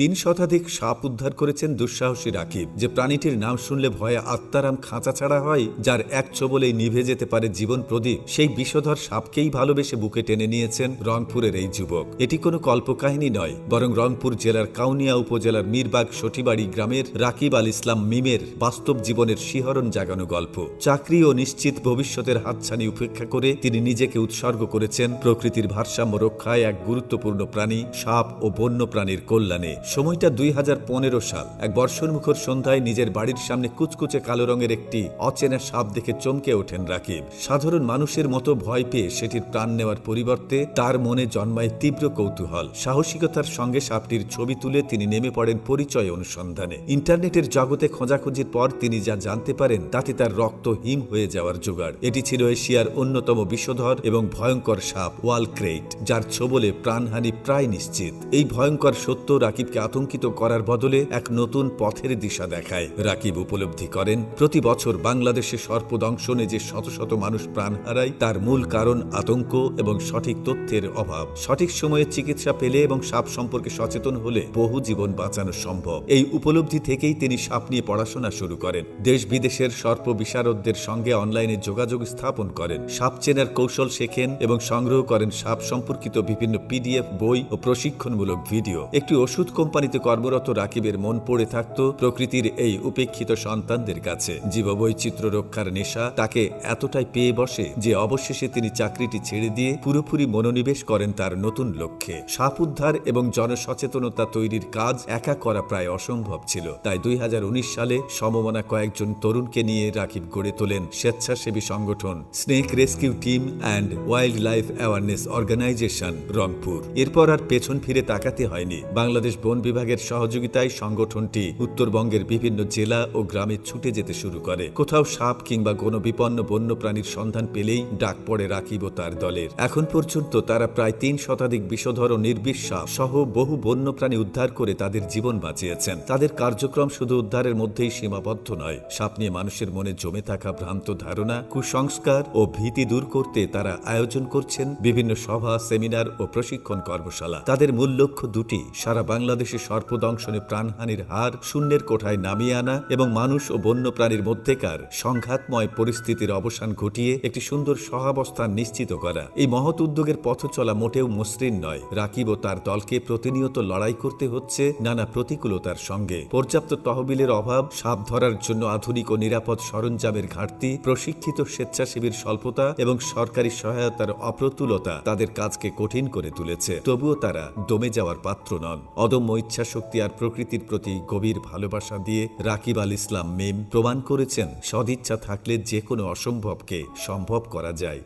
তিন শতাধিক সাপ উদ্ধার করেছেন দুঃসাহসী রাকিব। যে প্রাণীটির নাম শুনলে ভয়ে আত্মারাম খাঁচা ছাড়া হয়, যার এক ছোবলেই নিভে যেতে পারে জীবন প্রদীপ, সেই বিষধর সাপকেই ভালোবেসে বুকে টেনে নিয়েছেন রংপুরের এই যুবক। এটি কোনো কল্পকাহিনী নয়, বরং রংপুর জেলার কাউনিয়া উপজেলার মিরবাগ সটিবাড়ি গ্রামের রাকিব আল ইসলাম মিমের বাস্তব জীবনের শিহরণ জাগানো গল্প। চাকরি ও নিশ্চিত ভবিষ্যতের হাতছানি উপেক্ষা করে তিনি নিজেকে উৎসর্গ করেছেন প্রকৃতির ভারসাম্য রক্ষায় এক গুরুত্বপূর্ণ প্রাণী, সাপ ও বন্য প্রাণীর কল্যাণে। সময়টা দুই হাজার পনেরো সাল। এক বর্ষণমুখর সন্ধ্যায় নিজের বাড়ির সামনে কুচকুচে কালো রঙের একটি অচেনা সাপ দেখে চমকে ওঠেন রাকিব। সাধারণ মানুষের মতো ভয় পেয়ে সেটির প্রাণ নেওয়ার পরিবর্তে তার মনে জন্মায় তীব্র কৌতূহল। সাহসিকতার সঙ্গে সাপটির ছবি তুলে তিনি নেমে পড়েন পরিচয় অনুসন্ধানে। ইন্টারনেটের জগতে খোঁজাখুঁজির পর তিনি যা জানতে পারেন, তাতে তার রক্ত হিম হয়ে যাওয়ার জোগাড়। এটি ছিল এশিয়ার অন্যতম বিষধর এবং ভয়ঙ্কর সাপ, ওয়াল ক্রেট যার ছোবলে প্রাণহানি প্রায় নিশ্চিত। এই ভয়ঙ্কর সত্য রাকিবকে আতঙ্কিত করার বদলে এক নতুন পথের দিশা দেখায়। রাকিব উপলব্ধি করেন, প্রতি বছর বাংলাদেশে সর্পদংশনে যে শত শত মানুষ প্রাণ হারায়, তার মূল কারণ আতঙ্ক এবং সঠিক তথ্যের অভাব। সঠিক সময়ে চিকিৎসা পেলে এবং সাপ সম্পর্কে সচেতন হলে বহু জীবন বাঁচানো সম্ভব। এই উপলব্ধি থেকেই তিনি সাপ নিয়ে পড়াশোনা শুরু করেন। দেশ বিদেশের সর্প বিশারদদের সঙ্গে অনলাইনে যোগাযোগ স্থাপন করেন। সাপ চেনার কৌশল শেখেন এবং সংগ্রহ করেন সাপ সম্পর্কিত বিভিন্ন পিডিএফ, বই ও প্রশিক্ষণমূলক ভিডিও। একটি ওষুধ কোম্পানিতে কর্মরত রাকিবের মন পড়ে থাকত প্রকৃতির এই উপেক্ষিত সন্তানদের কাছে। জীববৈচিত্র্য রক্ষার নেশা তাকে এতটাই পেয়ে বসে যে অবশেষে তিনি চাকরিটি ছেড়ে দিয়ে পুরোপুরি মনোনিবেশ করেন তার নতুন লক্ষ্যে। সাপ উদ্ধার এবং জনসচেতনতা তৈরির কাজ একা করা প্রায় অসম্ভব ছিল। তাই দুই হাজার উনিশ সালে সমমনা কয়েকজন তরুণকে নিয়ে রাকিব গড়ে তোলেন স্বেচ্ছাসেবী সংগঠন snake rescue team and wildlife awareness organisation Rangpur. এরপর আর পেছন ফিরে তাকাতে হয়নি। বাংলাদেশ বন বিভাগের সহযোগিতায় সংগঠনটি উত্তরবঙ্গের বিভিন্ন জেলা ও গ্রামে ছুটে যেতে শুরু করে। কোথাও সাপ কিংবা কোনো বিপন্ন বন্যপ্রাণীর সন্ধান পেলেই ডাক পড়ে রাকিব ও তার দলের। এখন পর্যন্ত তারা প্রায় তিন শতাধিক বিষধর নির্বিষ সহ বহু বন্যপ্রাণী উদ্ধার করে তাদের জীবন বাঁচিয়েছেন। তাদের কার্যক্রম শুধু উদ্ধারের মধ্যেই সীমাবদ্ধ নয়, সাপ নিয়ে মানুষের মনে জমে থাকা ভ্রান্ত ধারণা, কুসংস্কার ও ভীতি দূর করতে তারা আয়োজন করছেন বিভিন্ন সভা, সেমিনার ও প্রশিক্ষণ কর্মশালা। তাদের মূল লক্ষ্য দুটি, সারা বাংলাদেশে সর্পদংশনে প্রাণহানির হার শূন্যের কোঠায় নামিয়ে আনা এবং মানুষ ও বন্যপ্রাণীর মধ্যেকার সংঘাতময় পরিস্থিতির অবসান ঘটিয়ে একটি সুন্দর সহাবস্থান নিশ্চিত করা। এই মহৎ উদ্যোগের পথ চলা মোটেও মসৃণ নয়। রাকিব ও তার দলকে প্রতিনিয়ত লড়াই করতে হচ্ছে নানা প্রতিকূলতার সঙ্গে। পর্যাপ্ত তহবিলের অভাব, সাপ ধরার জন্য আধুনিক ও নিরাপদ সরঞ্জামের ঘাটতি, প্রশিক্ষিত স্বেচ্ছাসেবীর স্বল্পতা এবং সরকারি সহায়তার অপ্রতুলতা তাদের কাজকে কঠিন করে তুলেছে। তবুও তারা দমে যাওয়ার পাত্র নন। অদম্য ইচ্ছাশক্তি আর প্রকৃতির প্রতি গভীর ভালোবাসা দিয়ে রাকিব আল ইসলাম মেম প্রমাণ করেছেন, সদিচ্ছা থাকলে যে কোনো অসম্ভবকে সম্ভব করা যায়।